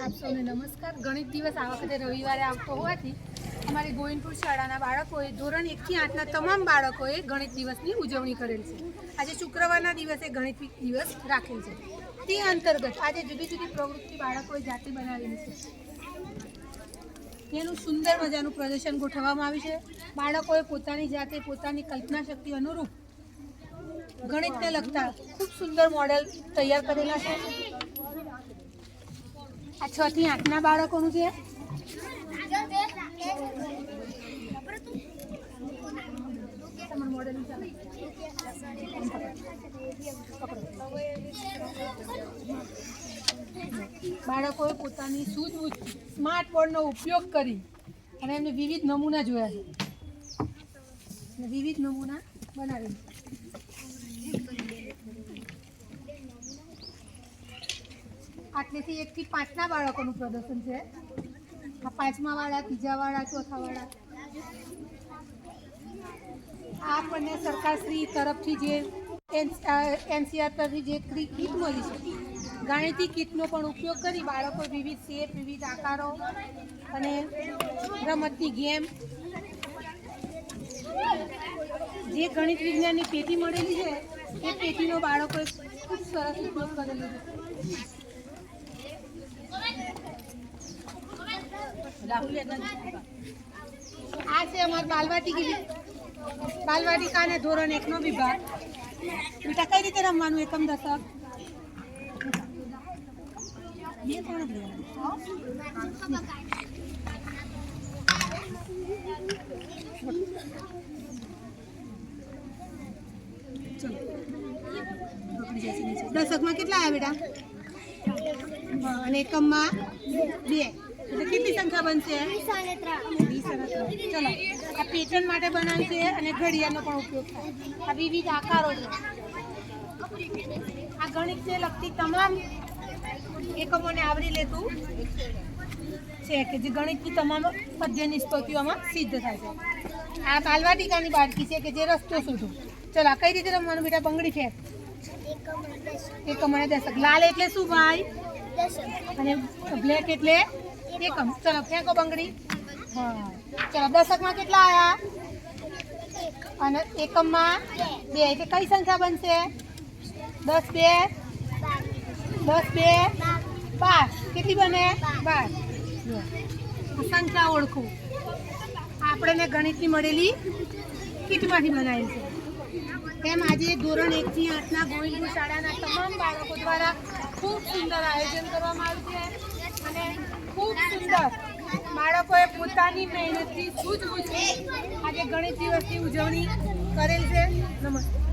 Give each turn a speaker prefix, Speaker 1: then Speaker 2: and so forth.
Speaker 1: આપ સૌને નમસ્કાર. ગણિત દિવસ આ વખતે રવિવારે આવતો હોવાથી અમારી ગોવિંદપુર શાળાના બાળકોએ ધોરણ એકથી આઠના તમામ બાળકોએ ગણિત દિવસની ઉજવણી કરેલ છે. આજે શુક્રવારના દિવસે ગણિત દિવસ રાખેલ છે. તે અંતર્ગત આજે જુદી જુદી પ્રવૃત્તિ બાળકોએ જાતે બનાવેલી છે. તેનું સુંદર મજાનું પ્રદર્શન ગોઠવવામાં આવ્યું છે. બાળકોએ પોતાની જાતે પોતાની કલ્પના શક્તિ અનુરૂપ ગણિતને લગતા ખૂબ સુંદર મોડેલ તૈયાર કરેલા છે. આ છ થી આઠના બાળકોનું છે. બાળકોએ પોતાની સૂઝબૂઝ સ્માર્ટ બોર્ડનો ઉપયોગ કરી અને એમને વિવિધ નમૂના જોયા છે વિવિધ નમૂના બનાવેલ આટલેથી એકથી પાંચના બાળકોનું પ્રદર્શન છે. આ પાંચમા વાળા, ત્રીજા વાળા, ચોથા વાળા. આપણને સરકારશ્રી તરફથી જે એનસીઆર તરફથી જે કીટ મળી છે. ગાણિતિક કીટનો પણ ઉપયોગ કરી બાળકો વિવિધ શેપ, વિવિધ આકારો અને રમતની ગેમ. જે ગણિત વિજ્ઞાનની પેટી મળેલી છે, એ પેટીનો બાળકોએ ખૂબ સરસ ઉપયોગ કરેલો છે. આ છે અમાર ગીરી બાલવાટિકા અને ધોરણ એકનો વિભાગ. બેટા, કઈ રીતે રમવાનું એકમ દશક? દશકમાં કેટલા આવ્યા બેટા? અને એકમમાં બે. એટલે કેટલી સંખ્યા બનશે. ચલો, આ પેટર્ન માટે બનાવ્યું અને ઘડિયાળનો પણ ઉપયોગ થાય. આ વિવિધ આકારો છે. આ ગણિતને લગતી તમામ એકમોને આવરી લેતું છે કે જે ગણિતની તમામ પદ્ય નિષ્પત્તિઓમાં સિદ્ધ થાય છે. આ બાલવાટિકાની બાળકી છે કે જે રસ્તો શોધો. ચલો કઈ રીતે રમવાનું બેટા? બંગડી છે. એકમ અને દશક. લાલ એટલે શું ભાઈ? અને બ્લેક એટલે એકમ. ચલો, ફેંકો બંગડી. હા. ચલો, દશકમાં કેટલા આવ્યા અને એકમમાં બે. એટલે કઈ સંખ્યા બનશે? દસ બે? દસ બે? બાર. કેટલી બને? બાર. સંખ્યા ઓળખું. આપણને ગણિતની મળેલી કીટમાંથી બનાવેલ છે. એમ આજે ધોરણ એકથી આઠના ગોવિંદપુર શાળાના તમામ બાળકો દ્વારા ખૂબ સુંદર આયોજન કરવામાં આવ્યું છે અને ખૂબ સુંદર બાળકોએ પોતાની મહેનતથી સૂઝબૂઝથી આજે ગણિત દિવસની ઉજવણી કરેલ છે. નમસ્તે